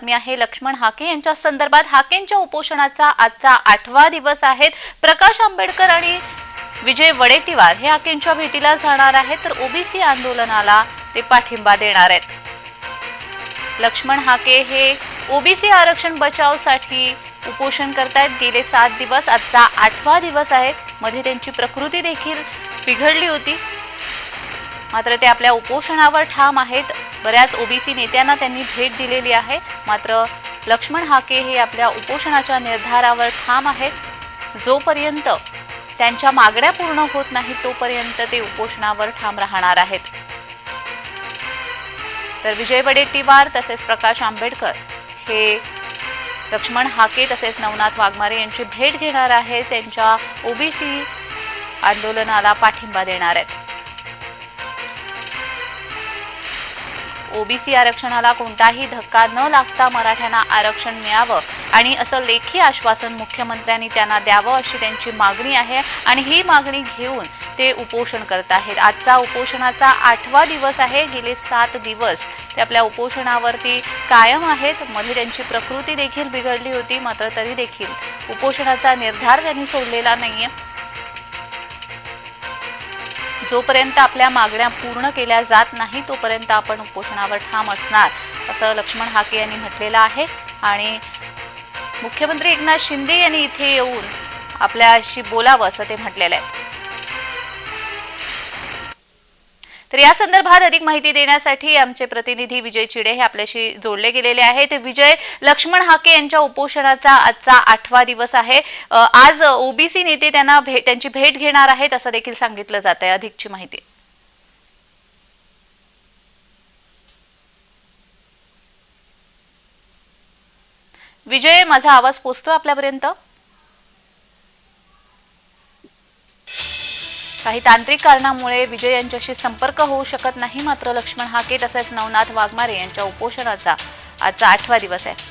बातमी आहे लक्ष्मण हाके यांच्या संदर्भात हाकेंच्या उपोषणाचा आजचा आठवा दिवस आहे प्रकाश आंबेडकर आणि विजय वडेट्टीवार हे हाकेंच्या भेटीला जाणार आहेत तर ओबीसी आंदोलनाला ते पाठिंबा देणार आहेत लक्ष्मण हाके हे ओबीसी आरक्षण बचावसाठी उपोषण करतायत गेले सात दिवस आजचा आठवा दिवस आहे मध्ये त्यांची प्रकृती देखील बिघडली होती मात्र ते आपल्या उपोषणावर ठाम आहेत. बऱ्याच ओबीसी नेत्यांना त्यांनी भेट दिलेली आहे. मात्र लक्ष्मण हाके हे आपल्या उपोषणाच्या निर्धारावर ठाम आहेत. जोपर्यंत त्यांच्या मागण्या पूर्ण होत नाही तोपर्यंत ते उपोषणावर ठाम राहणार आहेत. तर विजय वडेट्टीवार तसेच प्रकाश आंबेडकर हे लक्ष्मण हाके तसेच नवनाथ वाघमारे यांची भेट घेणार आहेत. त्यांच्या ओबीसी आंदोलनाला पाठिंबा देणार आहेत. ओबीसी आरक्षणाला कोणताही धक्का न लागता मराठ्यांना आरक्षण मिळावं आणि असं लेखी आश्वासन मुख्यमंत्र्यांनी त्यांना द्यावं अशी त्यांची मागणी आहे आणि ही मागणी घेऊन ते उपोषण करत आहेत. आजचा उपोषणाचा आठवा दिवस आहे. गेले सात दिवस ते आपल्या उपोषणावरती कायम आहेत. मध्ये त्यांची प्रकृती देखील बिघडली होती मात्र तरी देखील उपोषणाचा निर्धार त्यांनी सोडलेला नाहीये. जोपर्यंत आपल्या मागण्या पूर्ण केल्या जात नाही तोपर्यंत आपण उपोषणावर ठाम असणार असं लक्ष्मण हाके यांनी म्हटलेलं आहे. आणि मुख्यमंत्री एकनाथ शिंदे यांनी इथे येऊन आपल्याशी बोलावं असं ते म्हटलेलं आहे. तर या संदर्भात अधिक माहिती देण्यासाठी आमचे प्रतिनिधी विजय चिडे हे आपल्याशी जोडले गेलेले आहेत. विजय लक्ष्मण हाके यांच्या उपोषणाचा आजचा आठवा दिवस आहे. आज ओबीसी नेते त्यांना भे त्यांची भेट घेणार आहेत असं देखील सांगितलं जात आहे अधिकची माहिती. विजय माझा आवाज पोचतो आपल्यापर्यंत? काही तांत्रिक कारणामुळे विजय यांच्याशी संपर्क होऊ शकत नाही मात्र लक्ष्मण हाके तसेच नवनाथ वाघमारे यांच्या उपोषणाचा आजचा आठवा दिवस आहे.